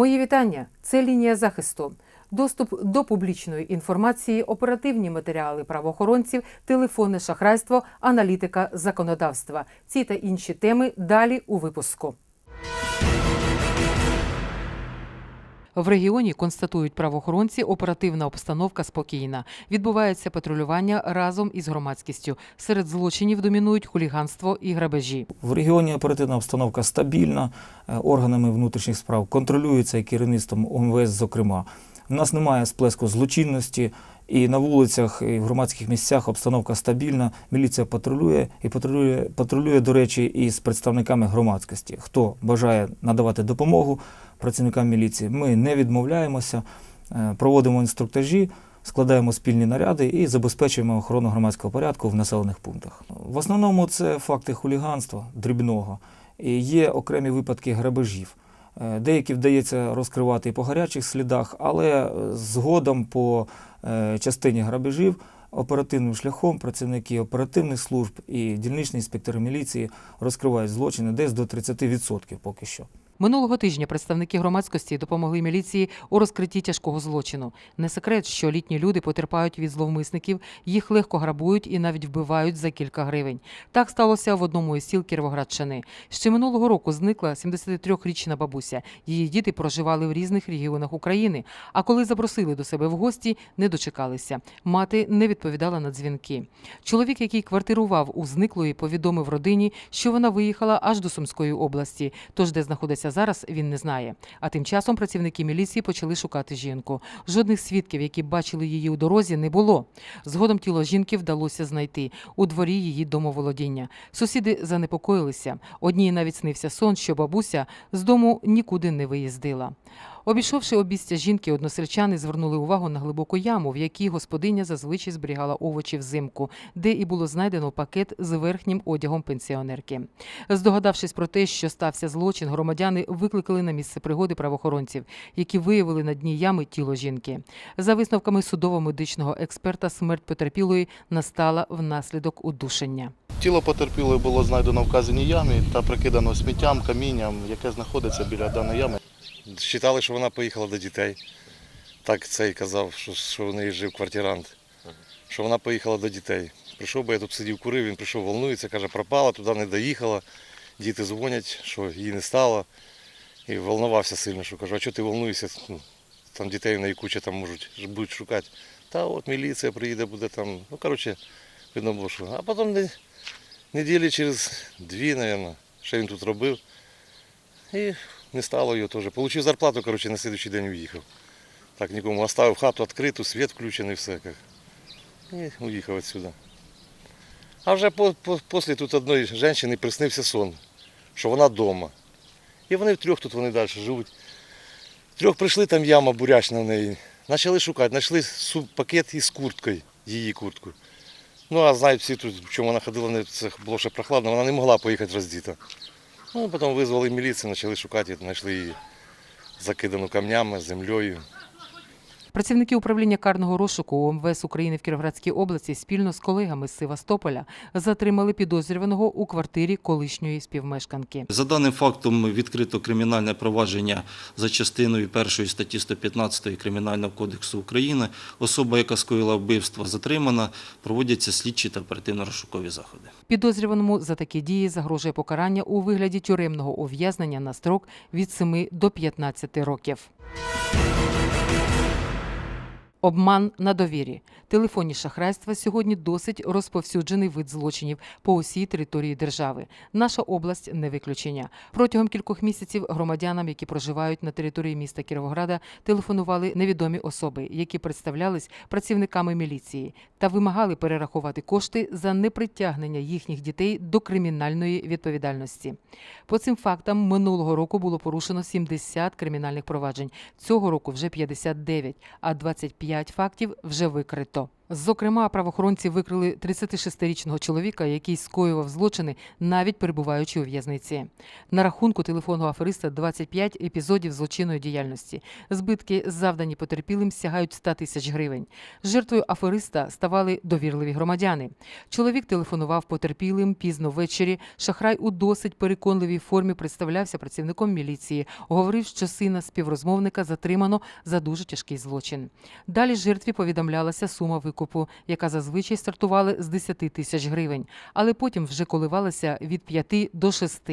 Мої вітання. Це лінія захисту. Доступ до публічної інформації, оперативні матеріали правоохоронців, телефонне шахрайство, аналітика законодавства. Ці та інші теми далі у випуску. В регіоні констатують правоохоронці, оперативна обстановка спокійна. Відбувається патрулювання разом із громадськістю. Серед злочинів домінують хуліганство і грабежі. В регіоні оперативна обстановка стабільна, е, органами внутрішніх справ контролюється і керівництвом ОМВС, зокрема. У нас немає сплеску злочинності, і на вулицях, і в громадських місцях обстановка стабільна. Міліція патрулює і патрулює, патрулює, до речі, із представниками громадськості. Хто бажає надавати допомогу працівникам міліції, ми не відмовляємося, е, проводимо інструктажі. Складаємо спільні наряди і забезпечуємо охорону громадського порядку в населених пунктах. В основному це факти хуліганства дрібного. І є окремі випадки грабежів. Е, Деякі вдається розкривати і по гарячих слідах, але е, згодом по е, частині грабежів оперативним шляхом працівники оперативних служб і дільничні інспектори міліції розкривають злочини десь до 30% поки що. Минулого тижня представники громадськості допомогли міліції у розкритті тяжкого злочину. Не секрет, що літні люди потерпають від зловмисників, їх легко грабують і навіть вбивають за кілька гривень. Так сталося в одному із сіл Кіровоградщини. Ще минулого року зникла 73-річна бабуся. Її діти проживали в різних регіонах України. А коли запросили до себе в гості, не дочекалися. Мати не відповідала на дзвінки. Чоловік, який квартирував у зниклої, повідомив родині, що вона виїхала аж до Сумської області. Тож, де знаходиться зараз, він не знає. А тим часом працівники міліції почали шукати жінку. Жодних свідків, які бачили її у дорозі, не було. Згодом тіло жінки вдалося знайти у дворі її домоволодіння. Сусіди занепокоїлися. Одній навіть снився сон, що бабуся з дому нікуди не виїздила. Обійшовши обістя жінки, односельчани звернули увагу на глибоку яму, в якій господиня зазвичай зберігала овочі взимку, де і було знайдено пакет з верхнім одягом пенсіонерки. Здогадавшись про те, що стався злочин, громадяни викликали на місце пригоди правоохоронців, які виявили на дні ями тіло жінки. За висновками судово-медичного експерта, смерть потерпілої настала внаслідок удушення. Тіло потерпілої було знайдено в вказаній ямі та прикидано сміттям, камінням, яке знаходиться біля даної ями. Считали, що вона поїхала до дітей. Так цей казав, що, що в неї жив квартирант. Що вона поїхала до дітей. Прийшов, бо я тут сидів, курив, він прийшов, волнується, каже, пропала, туди не доїхала. Діти дзвонять, що її не стало. І волнувався сильно, що кажу, а чого ти волнуєшся? Ну, Там дітей неї куча там можуть будуть шукати. Та от міліція приїде, буде там. Ну, коротше, видно було, що. А потім не- неділі через дві, мабуть, що він тут робив. І не стало його теж. Получив зарплату, коротше, на слідуючий день уїхав. Так нікому оставив хату відкриту, світ включений, все. Як. І уїхав відсюди. А вже по, після тут одної жінки приснився сон, що вона вдома. І вони втрьох тут вони далі живуть. Трьох прийшли, там яма бурячна в неї. Почали шукати, знайшли пакет із курткою, її курткою. Ну, а знають всі тут, в чому вона ходила, це було ще прохладно, вона не могла поїхати роздіта. Ну, потім визвали міліцію, почали шукати, знайшли її закидану камнями, землею. Працівники управління карного розшуку УМВС України в Кіровоградській області спільно з колегами з Севастополя затримали підозрюваного у квартирі колишньої співмешканки. За даним фактом відкрито кримінальне провадження за частиною першої статті 115 Кримінального кодексу України. Особа, яка скоїла вбивство, затримана. Проводяться слідчі та оперативно-розшукові заходи. Підозрюваному за такі дії загрожує покарання у вигляді тюремного ув'язнення на строк від 7 до 15 років. Обман на довірі. Телефонні шахрайства сьогодні досить розповсюджений вид злочинів по усій території держави. Наша область не виключення. Протягом кількох місяців громадянам, які проживають на території міста Кіровограда, телефонували невідомі особи, які представлялись працівниками міліції та вимагали перерахувати кошти за непритягнення їхніх дітей до кримінальної відповідальності. По цим фактам минулого року було порушено 70 кримінальних проваджень. Цього року вже 59, а 25 фактів вже викрито. Зокрема, правоохоронці викрили 36-річного чоловіка, який скоював злочини, навіть перебуваючи у в'язниці. На рахунку телефонного афериста 25 епізодів злочинної діяльності. Збитки, завдані потерпілим, сягають 100 тисяч гривень. Жертвою афериста ставали довірливі громадяни. Чоловік телефонував потерпілим пізно ввечері. Шахрай у досить переконливій формі представлявся працівником міліції. Говорив, що сина співрозмовника затримано за дуже тяжкий злочин. Далі жертві повідомлялася сума викупу, яка зазвичай стартувала з 10 тисяч гривень, але потім вже коливалася від 5 до 6.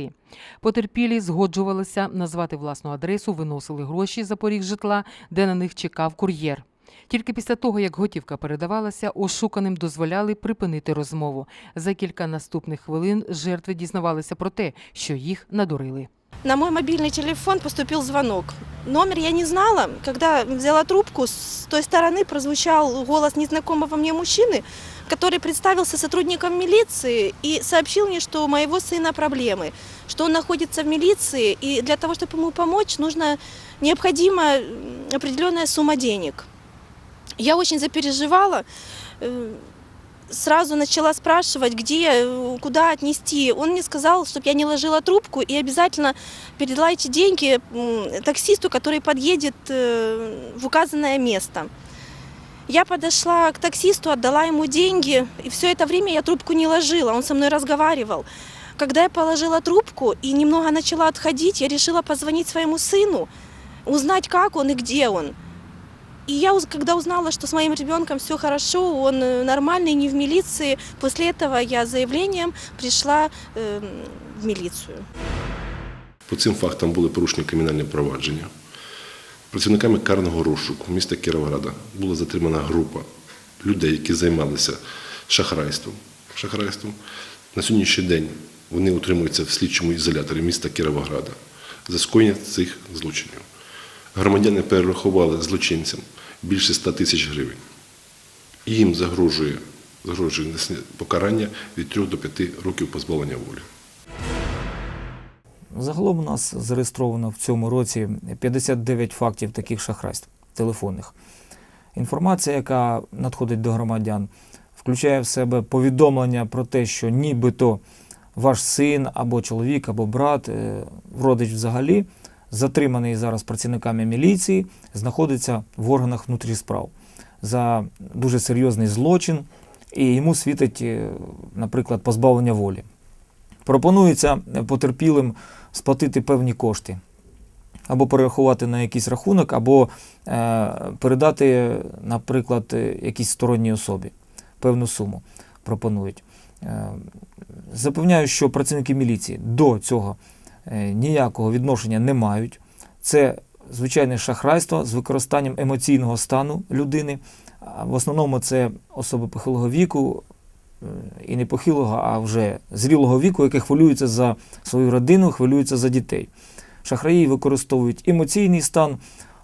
Потерпілі згоджувалися назвати власну адресу, виносили гроші за поріг житла, де на них чекав кур'єр. Тільки після того, як готівка передавалася, ошуканим дозволяли припинити розмову. За кілька наступних хвилин жертви дізнавалися про те, що їх надурили. На мой мобильный телефон поступил звонок. Номер я не знала. Когда взяла трубку, с той стороны прозвучал голос незнакомого мне мужчины, который представился сотрудником милиции и сообщил мне, что у моего сына проблемы, что он находится в милиции, и для того, чтобы ему помочь, нужно необходима м, определенная сумма денег. Я очень запереживала. э, сразу начала спрашивать, где, э, куда отнести. Он мне сказал, чтобы я не ложила трубку и обязательно передала эти деньги м, таксисту, который подъедет э, в указанное место. Я подошла к таксисту, отдала ему деньги, и все это время я трубку не ложила, он со мной разговаривал. Когда я положила трубку и немного начала отходить, я решила позвонить своему сыну, узнать, как он и где он. И я, уз- когда узнала, что с моим ребенком все хорошо, он э, нормальный, не в милиции, после этого я с заявлением пришла э, в милицию. По цим фактам були порушені кримінальні провадження. Працівниками карного розшуку міста Кіровограда була затримана група людей, які займалися шахрайством. шахрайством. На сьогоднішній день вони утримуються в слідчому ізоляторі міста Кіровограда за скоєння цих злочинів. Громадяни перерахували злочинцям більше 100 тисяч гривень. Їм загрожує, загрожує покарання від 3 до 5 років позбавлення волі. Загалом у нас зареєстровано в цьому році 59 фактів таких шахрайств телефонних. Інформація, яка надходить до громадян, включає в себе повідомлення про те, що нібито ваш син або чоловік, або брат, е, родич взагалі, затриманий зараз працівниками міліції, знаходиться в органах внутрішніх справ за дуже серйозний злочин, і йому світить, е, наприклад, позбавлення волі. Пропонується потерпілим сплатити певні кошти. Або перерахувати на якийсь рахунок, або е, передати, наприклад, е, якійсь сторонній особі певну суму пропонують. Е, запевняю, що працівники міліції до цього е, ніякого відношення не мають. Це звичайне шахрайство з використанням емоційного стану людини. В основному це особи похилого віку, е, і не похилого, а вже зрілого віку, які хвилюються за свою родину, хвилюються за дітей. Шахраї використовують емоційний стан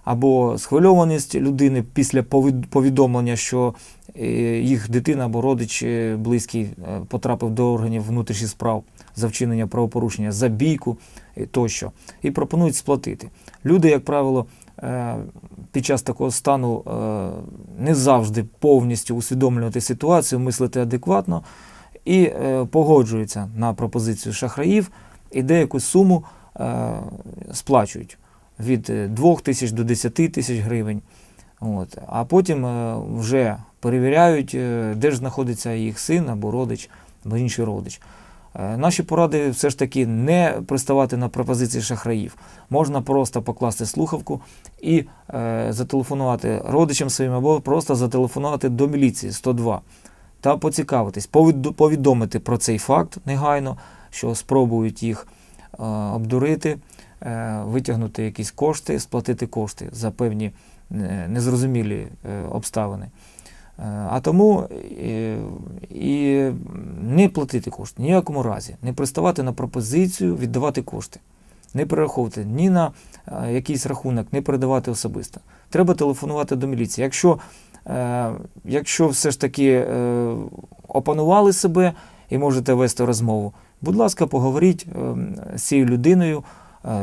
або схвильованість людини після повідомлення, що е, їх дитина або родич е, близький е, потрапив до органів внутрішніх справ за вчинення правопорушення, за бійку е, тощо, і пропонують сплатити. Люди, як правило, е, під час такого стану е, не завжди повністю усвідомлювати ситуацію, мислити адекватно і погоджуються на пропозицію шахраїв і деяку суму сплачують від 2 тисяч до 10 тисяч гривень. От. А потім вже перевіряють, де ж знаходиться їх син або родич, або інший родич. Е, Наші поради все ж таки не приставати на пропозиції шахраїв. Можна просто покласти слухавку і е, зателефонувати родичам своїм або просто зателефонувати до міліції 102 та поцікавитись, повідомити про цей факт негайно, що спробують їх е, обдурити, е, витягнути якісь кошти, сплатити кошти за певні е, незрозумілі е, обставини. Е, А тому е, і не платити кошти ні в якому разі, не приставати на пропозицію віддавати кошти, не перераховувати ні на е, якийсь рахунок, не передавати особисто. Треба телефонувати до міліції. Якщо, якщо все ж таки опанували себе і можете вести розмову, будь ласка, поговоріть з цією людиною,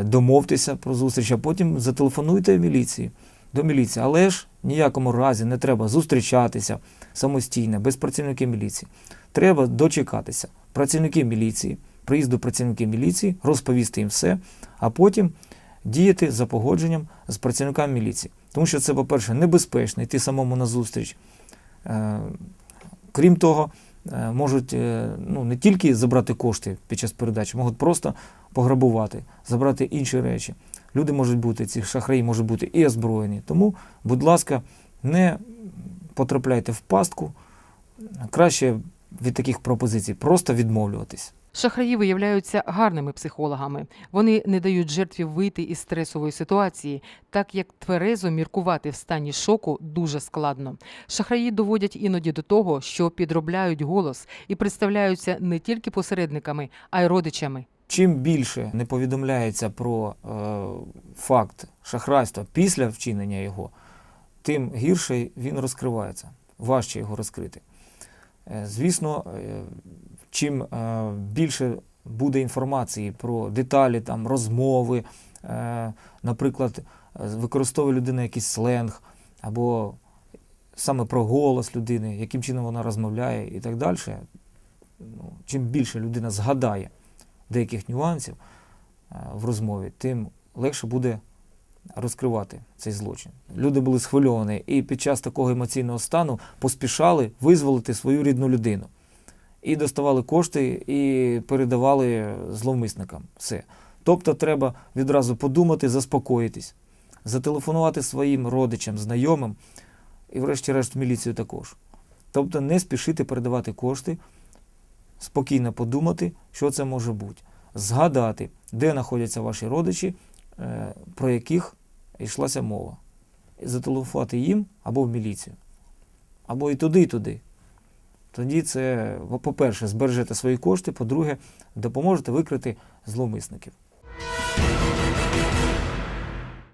домовтеся про зустріч, а потім зателефонуйте в міліції. До міліції. Але ж ніякому разі не треба зустрічатися самостійно, без працівників міліції. Треба дочекатися працівників міліції, приїзду працівників міліції, розповісти їм все, а потім діяти за погодженням з працівниками міліції. Тому що це, по-перше, небезпечно йти самому на зустріч. Е, Крім того, е, можуть е, ну, не тільки забрати кошти під час передачі, можуть просто пограбувати, забрати інші речі. Люди можуть бути, ці шахраї можуть бути і озброєні. Тому, будь ласка, не потрапляйте в пастку. Краще від таких пропозицій просто відмовлюватись. Шахраї виявляються гарними психологами. Вони не дають жертві вийти із стресової ситуації, так як тверезо міркувати в стані шоку дуже складно. Шахраї доводять іноді до того, що підробляють голос і представляються не тільки посередниками, а й родичами. Чим більше не повідомляється про е, факт шахрайства після вчинення його, тим гірше він розкривається, важче його розкрити. Е, звісно, е, чим е, більше буде інформації про деталі там, розмови, е, наприклад, використовує людина якийсь сленг, або саме про голос людини, яким чином вона розмовляє і так далі, ну, чим більше людина згадає деяких нюансів е, в розмові, тим легше буде розкривати цей злочин. Люди були схвильовані і під час такого емоційного стану поспішали визволити свою рідну людину. І доставали кошти і передавали зловмисникам. Все. Тобто треба відразу подумати, заспокоїтись, зателефонувати своїм родичам, знайомим і, врешті-решт, міліцію також. Тобто не спішити передавати кошти, спокійно подумати, що це може бути, згадати, де знаходяться ваші родичі, е, про яких йшлася мова. Зателефувати їм або в міліцію, або і туди, і туди. Тоді це, по-перше, збережете свої кошти, по-друге, допоможете викрити зловмисників.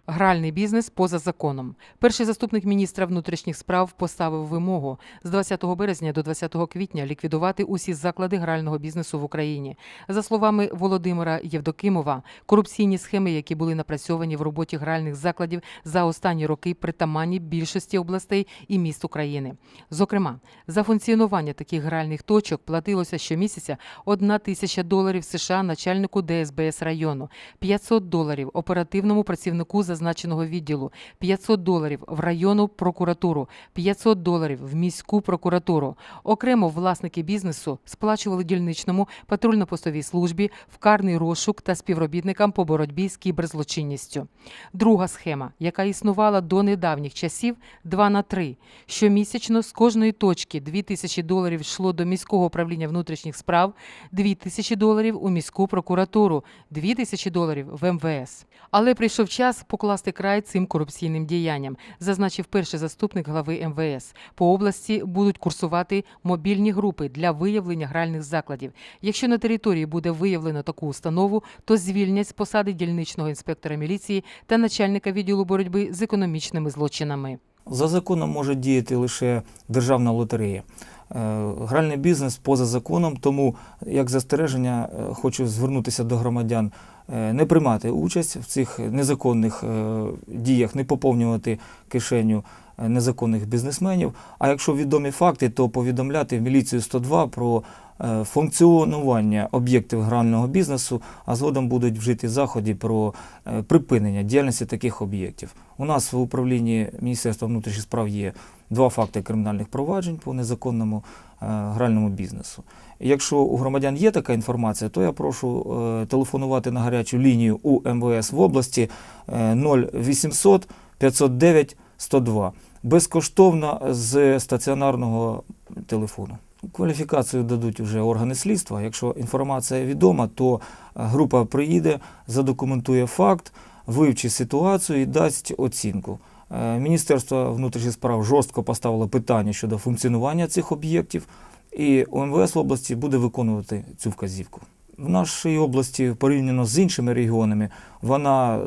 Гральний бізнес поза законом. Перший заступник міністра внутрішніх справ поставив вимогу з 20 березня до 20 квітня ліквідувати усі заклади грального бізнесу в Україні. За словами Володимира Євдокимова, корупційні схеми, які були напрацьовані в роботі гральних закладів за останні роки, притаманні більшості областей і міст України. Зокрема, за функціонування таких гральних точок платилося щомісяця 1 тисяча доларів США начальнику ДСБС району, 500 доларів оперативному працівнику зазначеного відділу, 500 доларів в районну прокуратуру, 500 доларів в міську прокуратуру. Окремо власники бізнесу сплачували дільничному патрульно-постовій службі, в карний розшук та співробітникам по боротьбі з кіберзлочинністю. Друга схема, яка існувала до недавніх часів, 2 на 3. Щомісячно з кожної точки 2 тисячі доларів йшло до міського управління внутрішніх справ, 2 тисячі доларів у міську прокуратуру, 2 тисячі доларів в МВС. Але прийшов час покласти край цим корупційним діянням, зазначив перший заступник глави МВС. По області будуть курсувати мобільні групи для виявлення гральних закладів. Якщо на території буде виявлено таку установу, то звільнять з посади дільничного інспектора міліції та начальника відділу боротьби з економічними злочинами. За законом може діяти лише державна лотерея. Е, Гральний бізнес поза законом, тому як застереження е, хочу звернутися до громадян, не приймати участь в цих незаконних е, діях, не поповнювати кишеню е, незаконних бізнесменів. А якщо відомі факти, то повідомляти в міліцію 102 про е, функціонування об'єктів грального бізнесу, а згодом будуть вжиті заходи про е, припинення діяльності таких об'єктів. У нас в управлінні Міністерства внутрішніх справ є два факти кримінальних проваджень по незаконному е, гральному бізнесу. Якщо у громадян є така інформація, то я прошу е, телефонувати на гарячу лінію у МВС в області е, 0800 509 102 безкоштовно з стаціонарного телефону. Кваліфікацію дадуть вже органи слідства. Якщо інформація відома, то е, група приїде, задокументує факт, вивчить ситуацію і дасть оцінку. Е, Міністерство внутрішніх справ жорстко поставило питання щодо функціонування цих об'єктів, і УМВС в області буде виконувати цю вказівку. В нашій області, порівняно з іншими регіонами, вона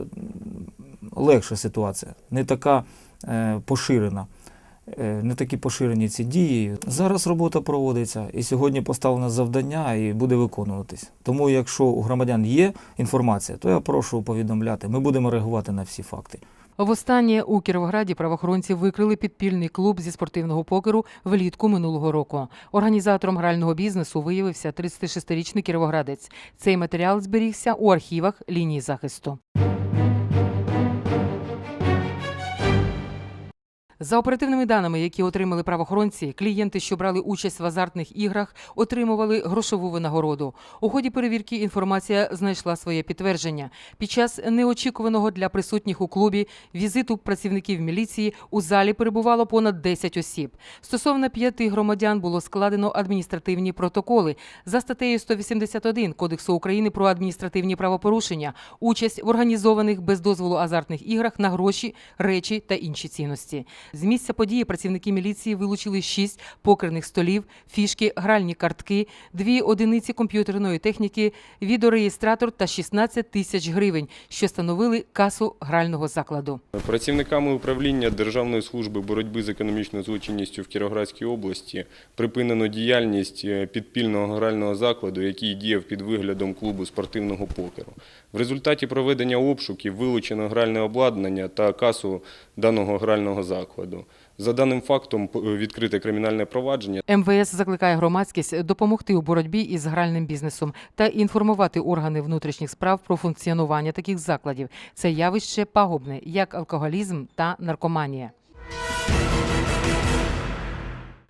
легша ситуація, не така е, поширена. Е, Не такі поширені ці дії. Зараз робота проводиться, і сьогодні поставлено завдання і буде виконуватись. Тому, якщо у громадян є інформація, то я прошу повідомляти. Ми будемо реагувати на всі факти. Востаннє у Кіровограді правоохоронці викрили підпільний клуб зі спортивного покеру влітку минулого року. Організатором грального бізнесу виявився 36-річний кіровоградець. Цей матеріал зберігся у архівах лінії захисту. За оперативними даними, які отримали правоохоронці, клієнти, що брали участь в азартних іграх, отримували грошову винагороду. У ході перевірки інформація знайшла своє підтвердження. Під час неочікуваного для присутніх у клубі візиту працівників міліції у залі перебувало понад 10 осіб. Стосовно п'яти громадян було складено адміністративні протоколи за статтею 181 Кодексу України про адміністративні правопорушення, участь в організованих без дозволу азартних іграх на гроші, речі та інші цінності. З місця події працівники міліції вилучили шість покерних столів, фішки, гральні картки, дві одиниці комп'ютерної техніки, відеореєстратор та 16 тисяч гривень, що становили касу грального закладу. Працівниками управління Державної служби боротьби з економічною злочинністю в Кіровоградській області припинено діяльність е, підпільного грального закладу, який діяв під виглядом клубу спортивного покеру. В результаті проведення обшуків вилучено гральне обладнання та касу даного грального закладу. За даним фактом відкрите кримінальне провадження. МВС закликає громадськість допомогти у боротьбі із гральним бізнесом та інформувати органи внутрішніх справ про функціонування таких закладів. Це явище пагубне, як алкоголізм та наркоманія.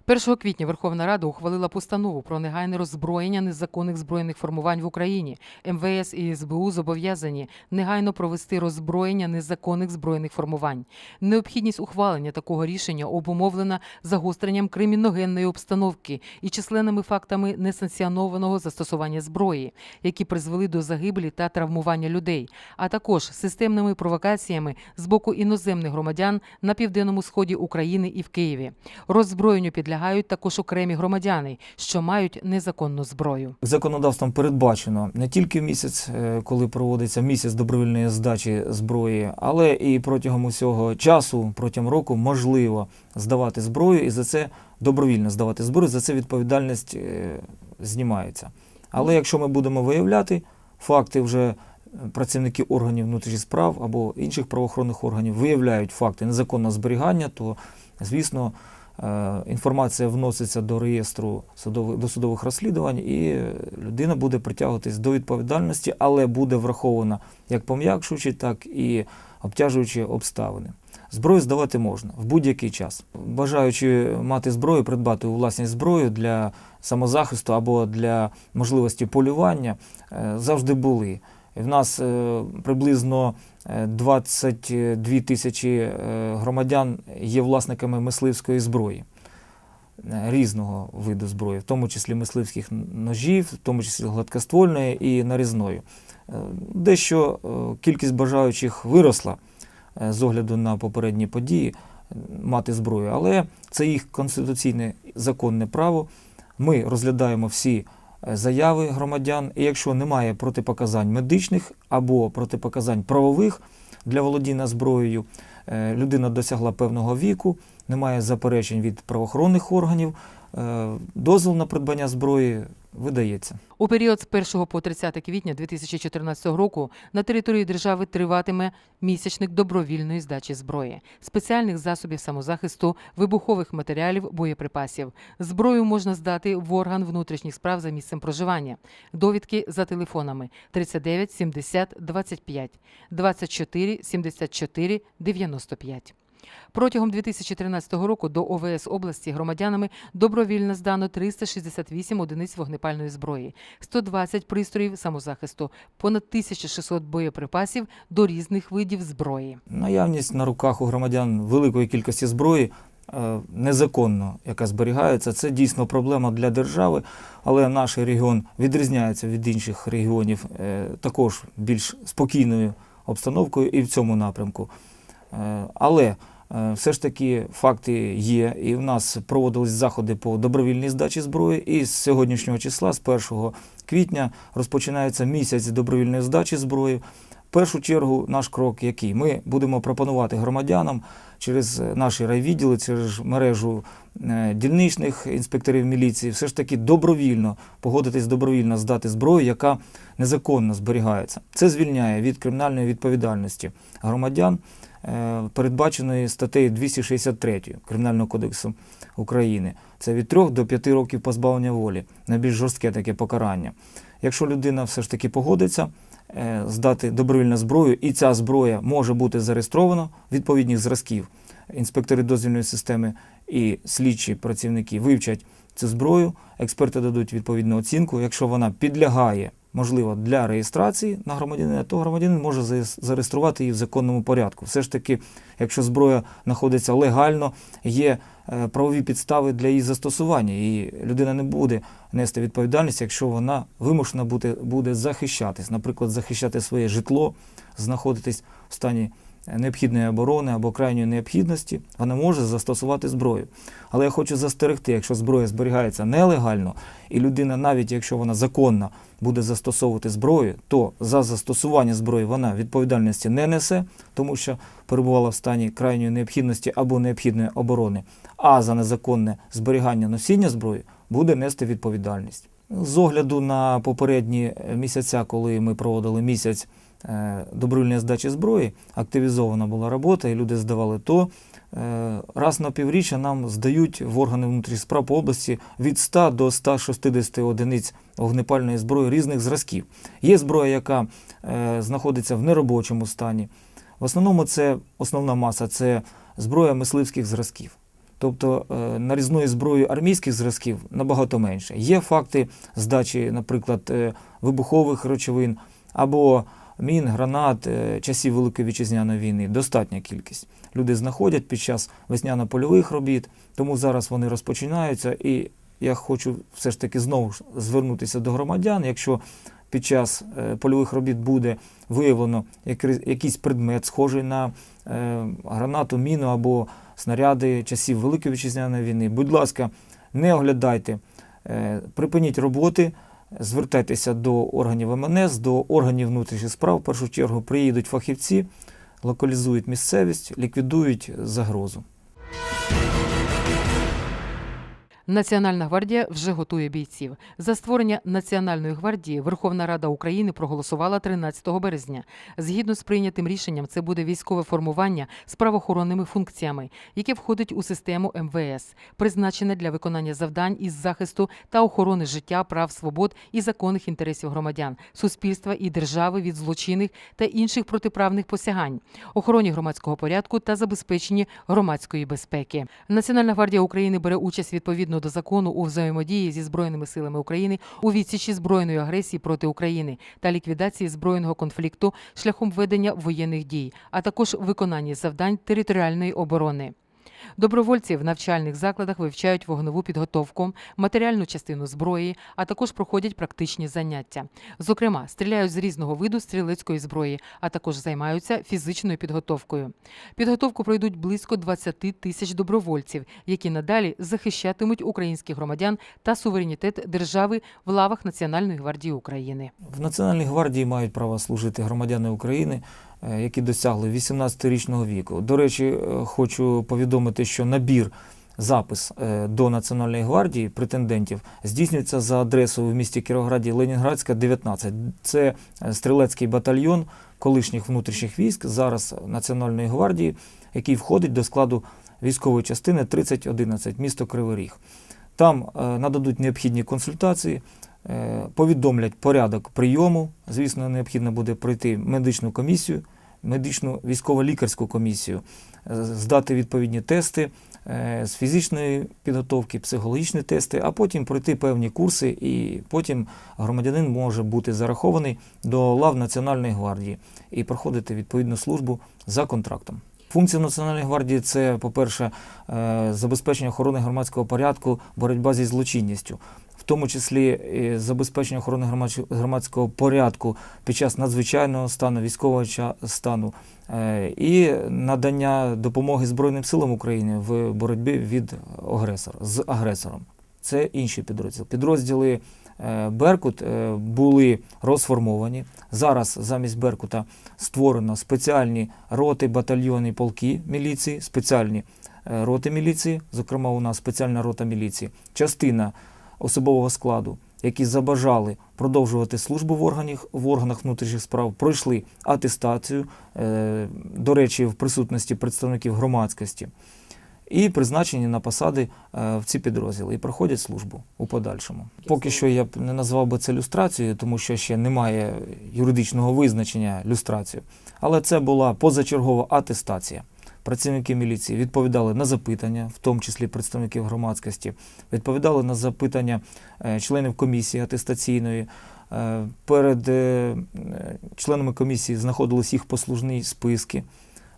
1 квітня Верховна Рада ухвалила постанову про негайне роззброєння незаконних збройних формувань в Україні. МВС і СБУ зобов'язані негайно провести роззброєння незаконних збройних формувань. Необхідність ухвалення такого рішення обумовлена загостренням криміногенної обстановки і численними фактами несанкціонованого застосування зброї, які призвели до загибелі та травмування людей, а також системними провокаціями з боку іноземних громадян на південному сході України і в Києві. Роззброєнню підлягають також окремі громадяни, що мають незаконну зброю. Законодавством передбачено не тільки місяць, е, коли проводиться місяць добровільної здачі зброї, але і протягом усього часу, протягом року, можливо здавати зброю, і за це добровільно здавати зброю, за це відповідальність е, знімається. Але якщо ми будемо виявляти факти вже. Працівники органів внутрішніх справ або інших правоохоронних органів виявляють факти незаконного зберігання, то звісно е, інформація вноситься до реєстру судових досудових розслідувань, і людина буде притягуватись до відповідальності, але буде врахована як пом'якшуючі, так і обтяжуючі обставини. Зброю здавати можна в будь-який час. Бажаючи мати зброю, придбати у власність зброю для самозахисту або для можливості полювання, е, завжди були. В нас е, приблизно е, 22 тисячі е, громадян є власниками мисливської зброї е, різного виду зброї, в тому числі мисливських ножів, в тому числі гладкоствольної і нарізної. Е, Дещо е, кількість бажаючих виросла е, з огляду на попередні події е, мати зброю, але це їх конституційне законне право. Ми розглядаємо всі е, заяви громадян, і якщо немає протипоказань медичних або протипоказань правових для володіння зброєю, е, людина досягла певного віку, немає заперечень від правоохоронних органів, е, дозвіл на придбання зброї видається. У період з 1 по 30 квітня 2014 року на території держави триватиме місячник добровільної здачі зброї, спеціальних засобів самозахисту, вибухових матеріалів, боєприпасів. Зброю можна здати в орган внутрішніх справ за місцем проживання. Довідки за телефонами 39 70 25 24 74 95. Протягом 2013 року до ОВС області громадянами добровільно здано 368 одиниць вогнепальної зброї, 120 пристроїв самозахисту, понад 1600 боєприпасів до різних видів зброї. Наявність на руках у громадян великої кількості зброї е, незаконно, яка зберігається, це дійсно проблема для держави, але наш регіон відрізняється від інших регіонів е, також більш спокійною обстановкою і в цьому напрямку. Е, Але все ж таки факти є, і в нас проводились заходи по добровільній здачі зброї. І з сьогоднішнього числа, з 1 квітня, розпочинається місяць добровільної здачі зброї. В першу чергу наш крок який? Ми будемо пропонувати громадянам через е, наші райвідділи, через мережу е, дільничних інспекторів міліції, все ж таки добровільно погодитись добровільно здати зброю, яка незаконно зберігається. Це звільняє від кримінальної відповідальності громадян. Е, передбаченої статтею 263 Кримінального кодексу України. Це від 3 до 5 років позбавлення волі, найбільш жорстке таке покарання. Якщо людина все ж таки погодиться е, здати добровільну зброю, і ця зброя може бути зареєстрована відповідних зразків, інспектори дозвільної системи і слідчі працівники вивчать цю зброю, експерти дадуть відповідну оцінку. Якщо вона підлягає, можливо, для реєстрації на громадянина, то громадянин може зареєс- зареєструвати її в законному порядку. Все ж таки, якщо зброя знаходиться легально, є е, правові підстави для її застосування, і людина не буде нести відповідальність, якщо вона вимушена буде, буде захищатись, наприклад, захищати своє житло, знаходитись в стані необхідної оборони або крайньої необхідності, вона може застосувати зброю. Але я хочу застерегти, якщо зброя зберігається нелегально, і людина, навіть якщо вона законно буде застосовувати зброю, то за застосування зброї вона відповідальності не несе, тому що перебувала в стані крайньої необхідності або необхідної оборони, а за незаконне зберігання носіння зброї буде нести відповідальність. З огляду на попередні місяця, коли ми проводили місяць добровільної здачі зброї, активізована була робота, і люди здавали то. е, Раз на півріччя нам здають в органи внутрішніх справ по області від 100 до 160 одиниць вогнепальної зброї різних зразків. Є зброя, яка е, знаходиться в неробочому стані. В основному це основна маса це зброя мисливських зразків. Тобто е, нарізною зброєю армійських зразків набагато менше. Є факти здачі, наприклад, е, вибухових речовин або мін, гранат е, часів Великої вітчизняної війни. Достатня кількість. Люди знаходять під час весняно-польових робіт, тому зараз вони розпочинаються. І я хочу все ж таки знову звернутися до громадян. Якщо під час е, польових робіт буде виявлено якийсь предмет, схожий на е, гранату, міну або снаряди часів Великої вітчизняної війни. Будь ласка, не оглядайте, припиніть роботи, звертайтеся до органів МНС, до органів внутрішніх справ. В першу чергу приїдуть фахівці, локалізують місцевість, ліквідують загрозу. Національна гвардія вже готує бійців. За створення Національної гвардії Верховна Рада України проголосувала 13 березня. Згідно з прийнятим рішенням, це буде військове формування з правоохоронними функціями, яке входить у систему МВС, призначене для виконання завдань із захисту та охорони життя, прав, свобод і законних інтересів громадян, суспільства і держави від злочинних та інших протиправних посягань, охороні громадського порядку та забезпеченні громадської безпеки. Національна гвардія України бере участь відповідно до закону у взаємодії зі збройними силами України у відсічі збройної агресії проти України та ліквідації збройного конфлікту шляхом ведення воєнних дій, а також виконання завдань територіальної оборони. Добровольці в навчальних закладах вивчають вогневу підготовку, матеріальну частину зброї, а також проходять практичні заняття. Зокрема, стріляють з різного виду стрілецької зброї, а також займаються фізичною підготовкою. Підготовку пройдуть близько 20 тисяч добровольців, які надалі захищатимуть українських громадян та суверенітет держави в лавах Національної гвардії України. В Національній гвардії мають право служити громадяни України, які досягли 18-річного віку. До речі, е, хочу повідомити, що набір. Запис е, до Національної гвардії претендентів здійснюється за адресою в місті Кіровограді Ленінградська, 19. Це е, стрілецький батальйон колишніх внутрішніх військ, зараз Національної гвардії, який входить до складу військової частини 3011, місто Кривий Ріг. Там е, нададуть необхідні консультації, е, повідомлять порядок прийому. Звісно, необхідно буде пройти медичну комісію, медичну військово-лікарську комісію, е, здати відповідні тести е, з фізичної підготовки, психологічні тести, а потім пройти певні курси, і потім громадянин може бути зарахований до лав Національної гвардії і проходити відповідну службу за контрактом. Функція Національної гвардії це, по-перше, е, забезпечення охорони громадського порядку, боротьба зі злочинністю, тому числі забезпечення охорони громадського порядку під час надзвичайного стану, військового стану е, і надання допомоги Збройним силам України в боротьбі від агресора з агресором. Це інші підрозділи. Підрозділи е, Беркут е, були розформовані. Зараз замість Беркута створено спеціальні роти, батальйони, полки міліції, спеціальні роти міліції, зокрема, у нас спеціальна рота міліції, частина особового складу які забажали продовжувати службу в органах, в органах внутрішніх справ, пройшли атестацію, е, до речі, в присутності представників громадськості, і призначені на посади е, в ці підрозділи і проходять службу у подальшому. Поки що я б не назвав би це люстрацією, тому що ще немає юридичного визначення люстрацію. Але це була позачергова атестація. Працівники міліції відповідали на запитання, в тому числі представників громадськості, відповідали на запитання е, членів комісії атестаційної. Е, Перед е, членами комісії знаходились їх послужні списки,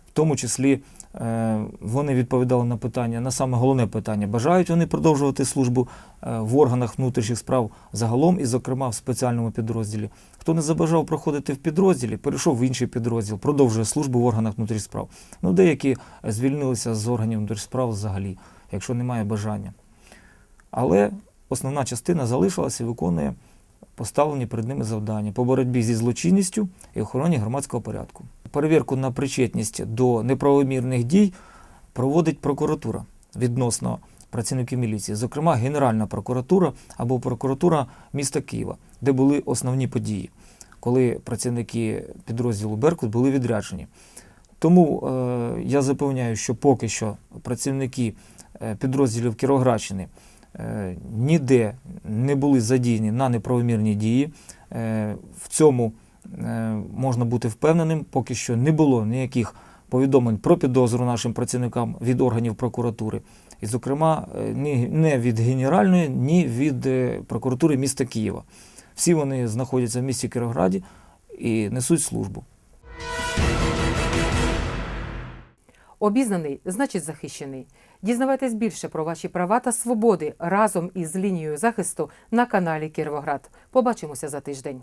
в тому числі вони відповідали на питання, на саме головне питання, бажають вони продовжувати службу е, в органах внутрішніх справ загалом і, зокрема, в спеціальному підрозділі. Хто не забажав проходити в підрозділі, перейшов в інший підрозділ, продовжує службу в органах внутрішніх справ. Ну, деякі е, звільнилися з органів внутрішніх справ взагалі, якщо немає бажання. Але основна частина залишилася і виконує поставлені перед ними завдання по боротьбі зі злочинністю і охороні громадського порядку. Перевірку на причетність до неправомірних дій проводить прокуратура відносно працівників міліції, зокрема Генеральна прокуратура або прокуратура міста Києва, де були основні події, коли працівники підрозділу Беркут були відряджені. Тому е, я запевняю, що поки що працівники е, підрозділів Кіровоградщини е, ніде не були задіяні на неправомірні дії. Е, в цьому можна бути впевненим, поки що не було ніяких повідомлень про підозру нашим працівникам від органів прокуратури. І, зокрема, е, не від Генеральної, ні від е, прокуратури міста Києва. Всі вони знаходяться в місті Кіровограді і несуть службу. Обізнаний значить захищений. Дізнавайтесь більше про ваші права та свободи разом із лінією захисту на каналі Кіровоград. Побачимося за тиждень.